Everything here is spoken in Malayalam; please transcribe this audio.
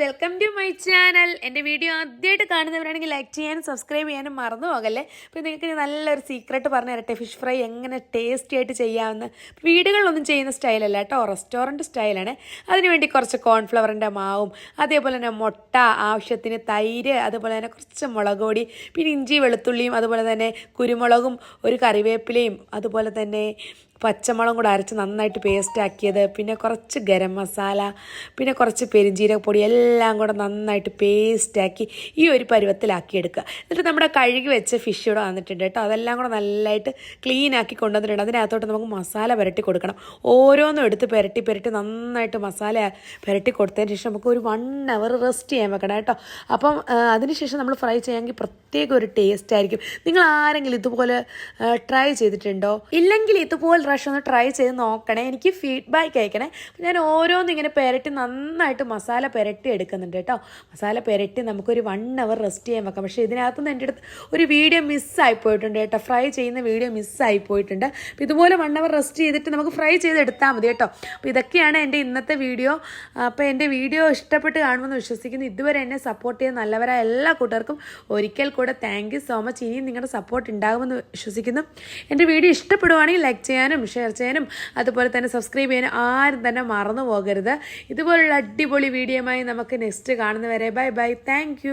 വെൽക്കം ടു മൈ ചാനൽ എന്റെ വീഡിയോ ആദ്യമായിട്ട് കാണുന്നവരാണെങ്കിൽ ലൈക്ക് ചെയ്യാനും സബ്സ്ക്രൈബ് ചെയ്യാനും മറന്നു പോകല്ലേ? അപ്പോൾ നിങ്ങൾക്ക് നല്ലൊരു സീക്രട്ട് പറഞ്ഞു തരട്ടെ. ഫിഷ് ഫ്രൈ എങ്ങനെ ടേസ്റ്റി ആയിട്ട് ചെയ്യാമെന്ന് വീടുകളിലൊന്നും ചെയ്യുന്ന സ്റ്റൈലല്ല കേട്ടോ. റെസ്റ്റോറന്റ് സ്റ്റൈലാണ് അതിനുവേണ്ടി കുറച്ച് കോൺഫ്ലവറിന്റെ മാവും അതേപോലെ തന്നെ മുട്ട ആവശ്യത്തിന് തൈര് അതുപോലെ തന്നെ കുറച്ച് മുളക് പൊടി പിന്നെ ഇഞ്ചി വെളുത്തുള്ളിയും അതുപോലെ തന്നെ കുരുമുളകും ഒരു കറിവേപ്പിലയും അതുപോലെ തന്നെ പച്ചമുളകും കൂടെ അരച്ച് നന്നായിട്ട് പേസ്റ്റ് ആക്കിയത്. പിന്നെ കുറച്ച് ഗരം മസാല പിന്നെ കുറച്ച് പെരിഞ്ജീരകപ്പൊടി എല്ലാം കൂടെ നന്നായിട്ട് പേസ്റ്റാക്കി ഈ ഒരു പരുവത്തിലാക്കി എടുക്കുക. എന്നിട്ട് നമ്മുടെ കഴുകി വെച്ച ഫിഷ് ഇവിടെ വന്നിട്ടുണ്ട് കേട്ടോ. അതെല്ലാം കൂടെ നല്ലതായിട്ട് ക്ലീൻ ആക്കി കൊണ്ടുവന്നിട്ടുണ്ട്. അതിനകത്തോട്ട് നമുക്ക് മസാല പുരട്ടി കൊടുക്കണം. ഓരോന്നും എടുത്ത് പുരട്ടി പുരട്ടി നന്നായിട്ട് മസാല പുരട്ടി കൊടുത്തതിന് ശേഷം നമുക്ക് ഒരു വൺ അവർ റെസ്റ്റ് ചെയ്യാൻ വെക്കണം കേട്ടോ. അപ്പം അതിനുശേഷം നമ്മൾ ഫ്രൈ ചെയ്യാമെങ്കിൽ പ്രത്യേക ഒരു ടേസ്റ്റ് ആയിരിക്കും. നിങ്ങൾ ആരെങ്കിലും ഇതുപോലെ ട്രൈ ചെയ്തിട്ടുണ്ടോ? ഇല്ലെങ്കിൽ ഇതുപോലെ പ്രാവശ്യം ഒന്ന് ട്രൈ ചെയ്ത് നോക്കണേ. എനിക്ക് ഫീഡ്ബാക്ക് അയക്കണേ. ഞാൻ ഓരോന്നും ഇങ്ങനെ പെരട്ടി നന്നായിട്ട് മസാല പെരട്ടി എടുക്കുന്നുണ്ട് കേട്ടോ. മസാല പെരട്ടി നമുക്കൊരു വൺ അവർ റെസ്റ്റ് ചെയ്യാൻ വെക്കാം. പക്ഷേ ഇതിനകത്തുനിന്ന് എന്റെ അടുത്ത് ഒരു വീഡിയോ മിസ്സായി പോയിട്ടുണ്ട് കേട്ടോ. ഫ്രൈ ചെയ്യുന്ന വീഡിയോ മിസ്സായി പോയിട്ടുണ്ട്. അപ്പോൾ ഇതുപോലെ വൺ അവർ റെസ്റ്റ് ചെയ്തിട്ട് നമുക്ക് ഫ്രൈ ചെയ്തെടുത്താൽ മതി കേട്ടോ. അപ്പോൾ ഇതൊക്കെയാണ് എന്റെ ഇന്നത്തെ വീഡിയോ അപ്പോൾ എന്റെ വീഡിയോ ഇഷ്ടപ്പെട്ട് കാണുമെന്ന് വിശ്വസിക്കുന്നു. ഇതുവരെ എന്നെ സപ്പോർട്ട് ചെയ്യുന്ന നല്ലവരായ എല്ലാ കൂട്ടർക്കും ഒരിക്കൽ കൂടെ താങ്ക് സോ മച്ച് ഇനിയും നിങ്ങളുടെ സപ്പോർട്ട് ഉണ്ടാകുമെന്ന് വിശ്വസിക്കുന്നു. എന്റെ വീഡിയോ ഇഷ്ടപ്പെടുവാണെങ്കിൽ ലൈക്ക് ചെയ്യാനും ഷെയർ ചെയ്യാനും അതുപോലെ തന്നെ സബ്സ്ക്രൈബ് ചെയ്യാനും ആരും തന്നെ മറന്നു പോകരുത്. ഇതുപോലുള്ള അടിപൊളി വീഡിയോയുമായി നമുക്ക് നെക്സ്റ്റ് കാണുന്നവരെ. Bye bye thank